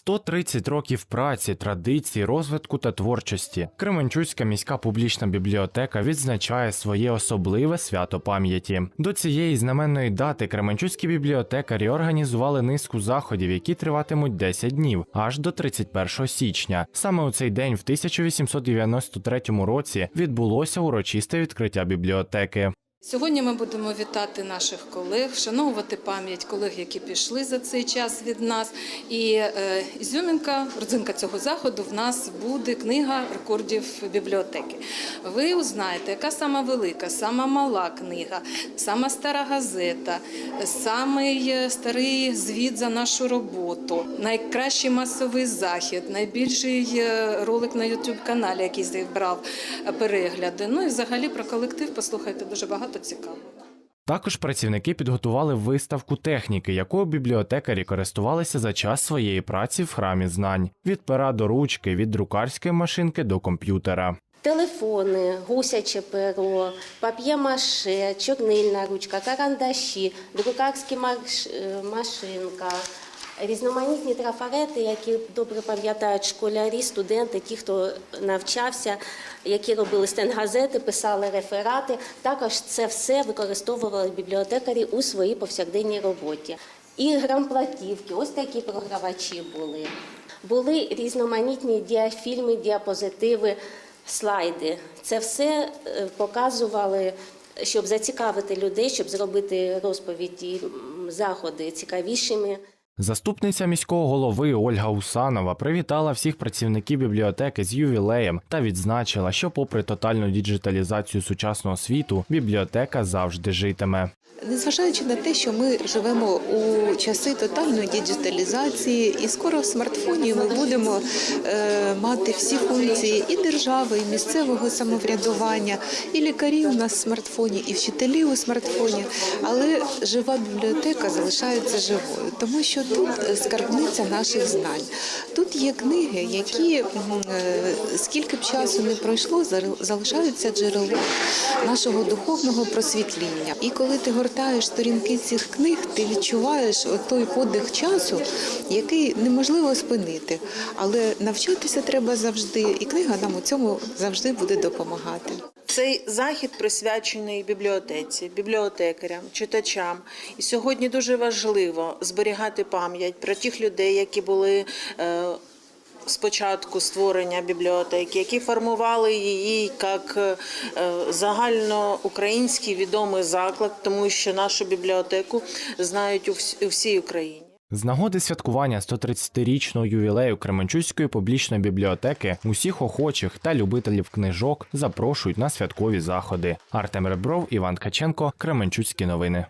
130 років праці, традицій, розвитку та творчості. Кременчуцька міська публічна бібліотека відзначає своє особливе свято пам'яті. До цієї знаменної дати Кременчуцькі бібліотекарі організували низку заходів, які триватимуть 10 днів, аж до 31 січня. Саме у цей день, в 1893 році, відбулося урочисте відкриття бібліотеки. Сьогодні ми будемо вітати наших колег, вшановувати пам'ять колег, які пішли за цей час від нас. І е, ізюмінка, родзинка цього заходу в нас буде книга рекордів бібліотеки. Ви узнаєте, яка сама велика, сама мала книга, сама стара газета, самий е, старий звіт за нашу роботу, найкращий масовий захід, найбільший е, ролик на youtube каналі, який зібрав перегляди. Ну і взагалі про колектив послухайте дуже багато цікавого. Також працівники підготували виставку техніки, якою бібліотекарі користувалися за час своєї праці в храмі знань від пера до ручки, від друкарської машинки до комп'ютера. Телефони, гусяче перо, пап'є-маше, чорнильна ручка, карандаші, друкарська маш- е, машинка, різноманітні трафарети, які добре пам'ятають школярі, студенти, ті, хто навчався, які робили стенгазети, писали реферати. Також це все використовували бібліотекарі у своїй повсякденній роботі. І грамплатівки, ось такі програвачі були. Були різноманітні діафільми, діапозитиви, слайди. Це все е, показували, щоб зацікавити людей, щоб зробити розповіді, заходи цікавішими. Заступниця міського голови Ольга Усанова привітала всіх працівників бібліотеки з ювілеєм та відзначила, що, попри тотальну діджиталізацію сучасного світу, бібліотека завжди житиме. Незважаючи на те, що ми живемо у часи тотальної діджиталізації, і скоро в смартфоні ми будемо е, мати всі функції і держави, і місцевого самоврядування, і лікарі у нас в смартфоні, і вчителі у смартфоні. Але жива бібліотека залишається живою, тому що тут скарбниця наших знань. Тут є книги, які е, скільки б часу не пройшло, залишаються джерелом нашого духовного просвітління. І коли ти гортаєш сторінки цих книг, ти відчуваєш той подих часу, який неможливо спинити. Але навчатися треба завжди, і книга нам у цьому завжди буде допомагати. Цей захід присвячений бібліотеці, бібліотекарям, читачам. І сьогодні дуже важливо зберігати пам'ять про тих людей, які були. Спочатку створення бібліотеки, які формували її як е, загальноукраїнський відомий заклад, тому що нашу бібліотеку знають у всій Україні. З нагоди святкування 130-річного ювілею Кременчуцької публічної бібліотеки усіх охочих та любителів книжок запрошують на святкові заходи. Артем Ребров, Іван Ткаченко, Кременчуцькі новини.